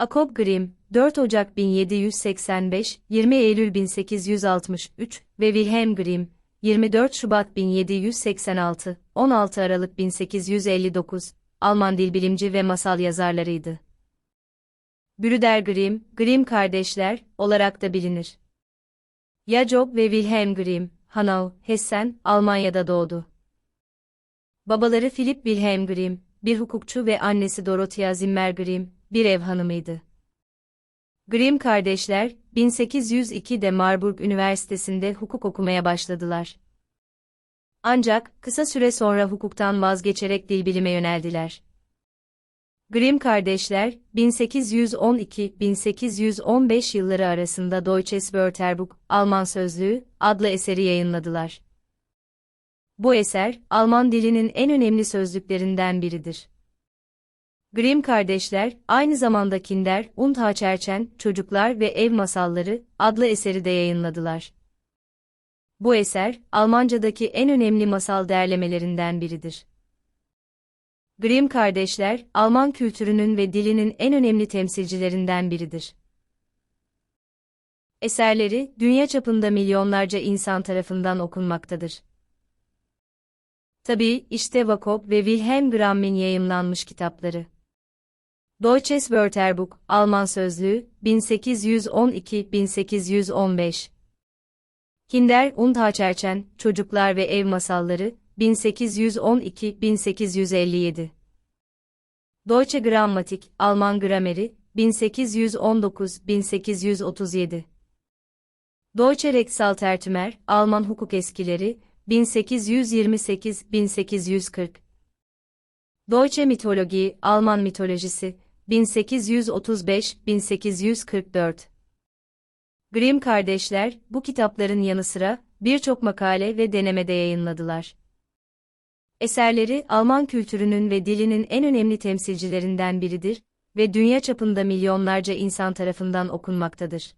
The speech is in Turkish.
Jakob Grimm, 4 Ocak 1785, 20 Eylül 1863 ve Wilhelm Grimm, 24 Şubat 1786, 16 Aralık 1859, Alman dilbilimci ve masal yazarlarıydı. Brüder Grimm, Grimm kardeşler olarak da bilinir. Jacob ve Wilhelm Grimm, Hanau, Hessen, Almanya'da doğdu. Babaları Philipp Wilhelm Grimm, bir hukukçu ve annesi Dorothea Zimmer Grimm, bir ev hanımıydı. Grimm kardeşler, 1802'de Marburg Üniversitesi'nde hukuk okumaya başladılar. Ancak, kısa süre sonra hukuktan vazgeçerek dilbilime yöneldiler. Grimm kardeşler, 1812-1815 yılları arasında Deutsches Wörterbuch, Alman Sözlüğü, adlı eseri yayınladılar. Bu eser, Alman dilinin en önemli sözlüklerinden biridir. Grimm kardeşler, aynı zamanda Kinder und Haçerçen, Çocuklar ve Ev Masalları, adlı eseri de yayınladılar. Bu eser, Almancadaki en önemli masal derlemelerinden biridir. Grimm kardeşler, Alman kültürünün ve dilinin en önemli temsilcilerinden biridir. Eserleri, dünya çapında milyonlarca insan tarafından okunmaktadır. Tabii, işte Jakob ve Wilhelm Grimm'in yayımlanmış kitapları. Deutsches Wörterbuch, Alman Sözlüğü, 1812-1815 Kinder und Haçerçen, Çocuklar ve Ev Masalları, 1812-1857 Deutsche Grammatik, Alman Grameri, 1819-1837 Deutsche Rechtsalltärtümer, Alman Hukuk Eskileri, 1828-1840 Deutsche Mitologie, Alman Mitolojisi, 1835-1844 Grimm kardeşler, bu kitapların yanı sıra, birçok makale ve denemede yayınladılar. Eserleri, Alman kültürünün ve dilinin en önemli temsilcilerinden biridir ve dünya çapında milyonlarca insan tarafından okunmaktadır.